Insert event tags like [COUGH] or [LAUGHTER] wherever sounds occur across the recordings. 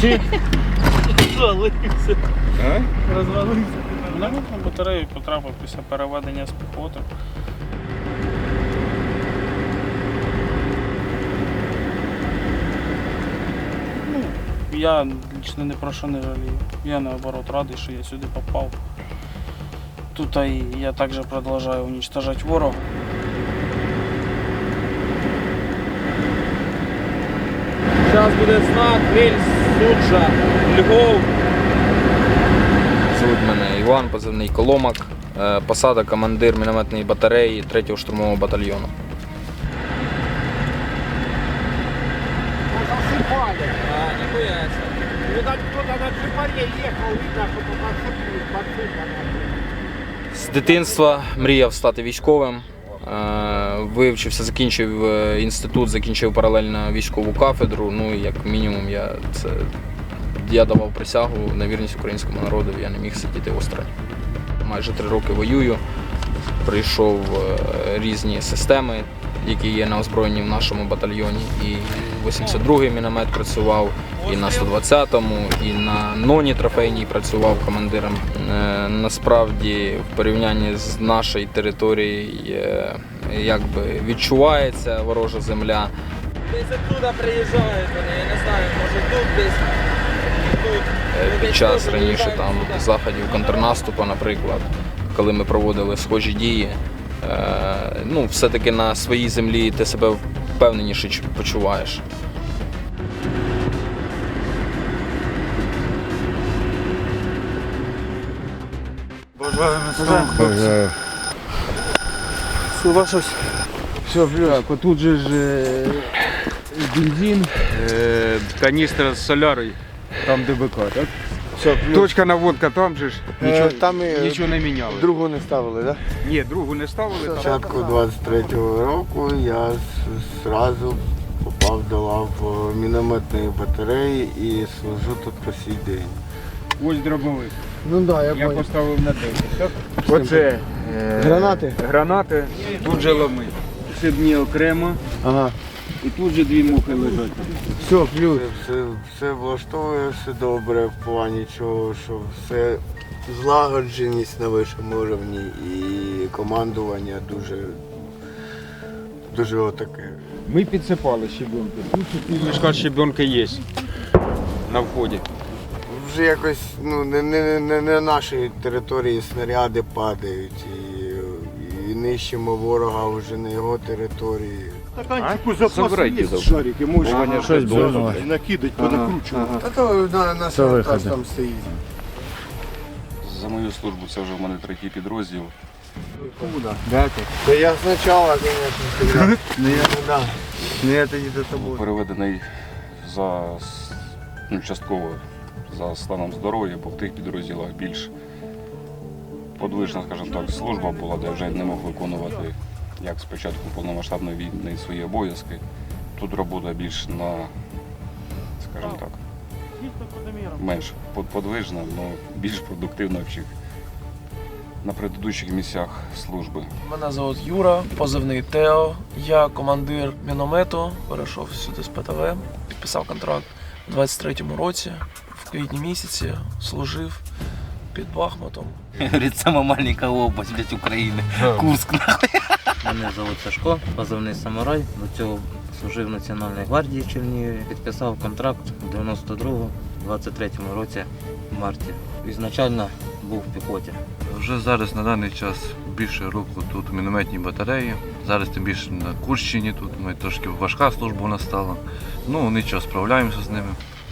Розвалився. А? Розвалився. Мінометну батарею потрапив після переведення з піхоти. Ну, я лично не про що не жалію. Я наоборот радий, що я сюди попав. Тут і я також продовжую уничтожать ворога. Зараз буде знак, рельс, суджа, Львов. Звуть мене Іван, позивний Коломак, е, посада командир мінометної батареї 3-го штурмового батальйону. Засыпали. А, не боятся. Видать, кто-то на джипаре ехал, видно, что подсыпали, подсыпали. З дитинства мріяв стати військовим. Е, Вивчився, закінчив е, інститут, закінчив паралельно військову кафедру. Ну як мінімум я це я давав присягу на вірність українському народу. Я не міг сидіти осторонь. Майже три роки воюю. Прийшов е, різні системи, які є на озброєнні в нашому батальйоні. І 82-й міномет працював, і на 120-му, і на ноні трофейній працював командиром. Е, Насправді, в порівнянні з нашою територією, якби відчувається ворожа земля. Десь оттуда приїжджають вони, я не знаю, може тут десь. Тут. Е, Під час раніше там заходів контрнаступу, наприклад, коли ми проводили схожі дії, е, ну, все-таки на своїй землі ти себе впевненіше чу- почуваєш. Все, так, отут же ж е, бензин, е, каністра з солярою, там ДБК, так? Все, плюс. Точка наводка там же ж, Е, там і нічого не міняли. другу не ставили, так? Ні, другу не ставили. там. Початку 23-го року я с- зразу попав до лав е, мінометної батареї і служу тут по сій день. Ось дробовик. Ну да, Я поставив на 10, так? Оце е, Гранати? Гранати, тут же ломи. Це дні окремо, Ага. і тут же дві мухи лежать. Все, плюс. Все, все влаштовує, все добре в плані чого, що все злагодженість на вищому рівні і командування дуже, дуже отаке. Ми підсипали щебенки. Тут чотири мішка щебенки є на вході. Вже якось ну, не, не, не, не на нашій території снаряди падають і, і нищимо ворога вже на його території. Стаканчику запасу є шарики, можна щось накидати, понакручувати. Та то на, на теж там стоїть. За мою службу це вже в мене третій підрозділ. Та я спочатку, звісно. Я. [LAUGHS] Ну я тоді до тобою. Переведений за ну, частково за станом здоров'я, бо в тих підрозділах більш подвижна, скажімо так, служба була, де вже не мог виконувати як спочатку повномасштабної війни свої обов'язки. Тут робота більш на, скажімо так, менш подвижна, але більш продуктивна, ніж на предыдущих місцях служби. Мене звуть Юра, позивний Тео. Я командир міномету, перейшов сюди з ПТВ, підписав контракт у 23-му році. В квітні місяці служив під Бахмутом. Говорит, самая маленькая область, блядь, Украины. Курск, нахуй. Мене звуть Сашко, позивний самурай. До цього служив в Національній гвардії в Чернігові. Підписав контракт у 92-му, 23-му році в марті. Ізначально був в піхоті. Вже зараз на даний час більше року тут в мінометній батареї. Зараз тим більше на Курщині тут. Ми трошки важка служба у нас стала. Ну нічого, справляємося з ними.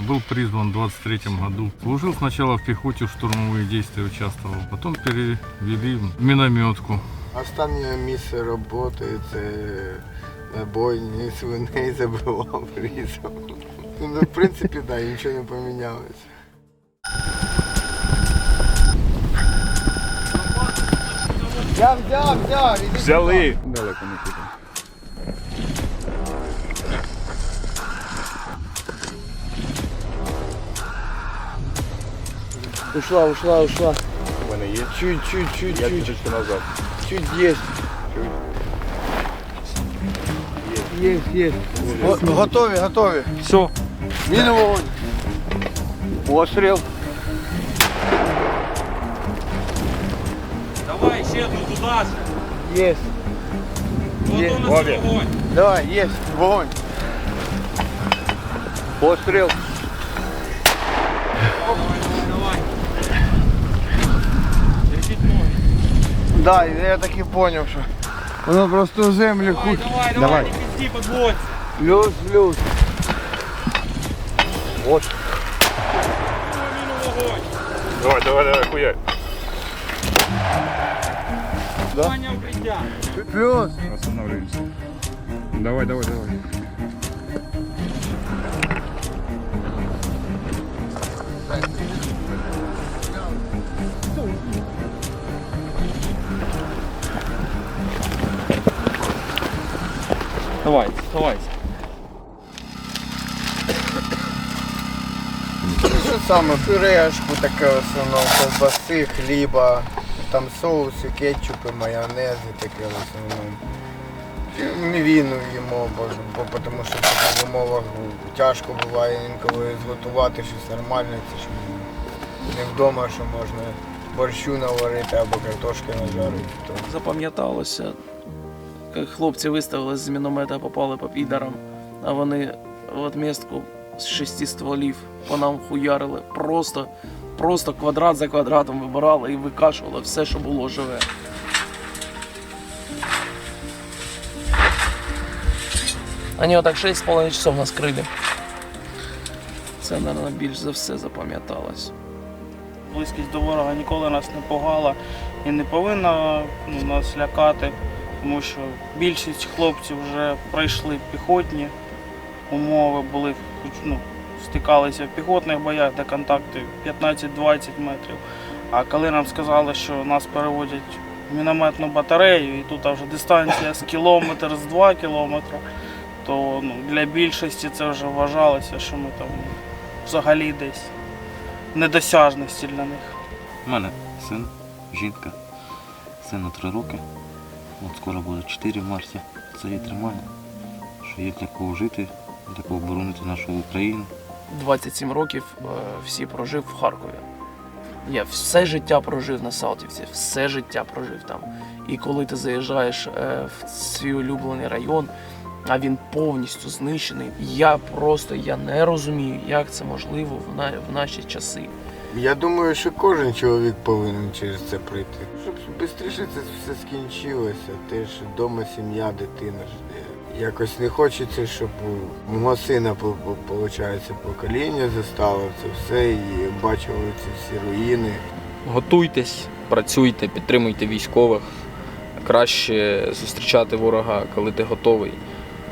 Был призван в 23 году. Служил сначала в пехоте, в штурмовые действия участвовал. Потом перевели в минометку. Останнє місце роботи це на бойні свиней забивав різом. Ну, в принципі, так, да, нічого не помінялося. Я взяв, взяв, іди Взяли. Далеко не піде. Ушла, ушла, ушла. У мене є. Чуть, чуть, чуть, Я чуть, трішечки назад. чуть есть. Есть, есть. Готові, готові. Все. Міну вогонь. Постріл. Давай, ще одну туди ж. Є. Є. вогонь. Давай, є. Вогонь. Постріл. Да, я так і зрозумів, що воно просто в землю Давай, хуй. давай, давай, не пізді, подводь. Плюс, плюс. Вот. Міну вогонь. Давай, давай, давай, хуяй. Ваня укриття. Плюс. Останавливаемся. Давай, давай, давай. Давай, давай. Що саме пюрешку таке в основному, ковбаси, хліба, там соуси, кетчупи, майонези таке в основному. Мівіну їмо, бо, бо тому що в таких умовах тяжко буває інколи зготувати щось нормальне, це ж не вдома, що можна борщу наварити або картошки нажарити. То Запам'яталося, хлопці виставили з міномета, попали по підарам, а вони в отмістку з шести стволів по нам хуярили. Просто, просто квадрат за квадратом вибирали і викашували все, що було живе. Вони отак 6,5 часов нас крили. Це, мабуть, більш за все запам'яталось. Близькість до ворога ніколи нас не пугала і не повинна ну, нас лякати, тому що більшість хлопців вже пройшли піхотні умови, були ну, стикалися в піхотних боях, де контакти 15-20 метрів. А коли нам сказали, що нас переводять в мінометну батарею, і тут вже дистанція з кілометр, з 2 кілометри, то ну, для більшості це вже вважалося, що ми там взагалі десь недосяжності для них. У мене син, жінка, сину три роки. От скоро буде 4 в. Це її тримає. Що є для кого жити, для кого боронити нашу Україну. 27 років е, всі прожив в Харкові. Я все життя прожив на Салтівці, все життя прожив там. І коли ти заїжджаєш е, в свій улюблений район, а він повністю знищений, я просто я не розумію, як це можливо в наші часи. Я думаю, що кожен чоловік повинен через це пройти. Щоб швидше це все скінчилося, теж вдома сім'я, дитина жде. Якось не хочеться, щоб у мого сина виходить, покоління застало це все і бачили ці всі руїни. Готуйтесь, працюйте, підтримуйте військових. Краще зустрічати ворога, коли ти готовий.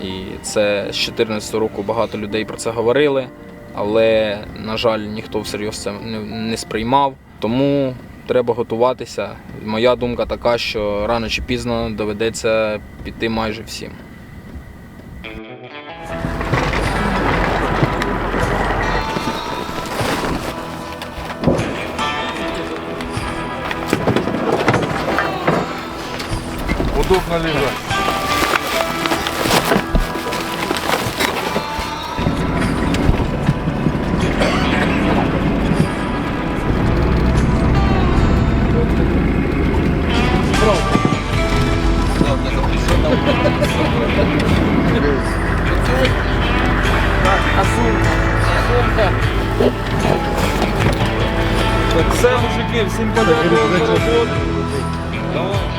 І це з 2014 року багато людей про це говорили, але, на жаль, ніхто всерйоз це не, сприймав. Тому треба готуватися. Моя думка така, що рано чи пізно доведеться піти майже всім. Удобно лежать. Все, мужики, всім подякував за роботу.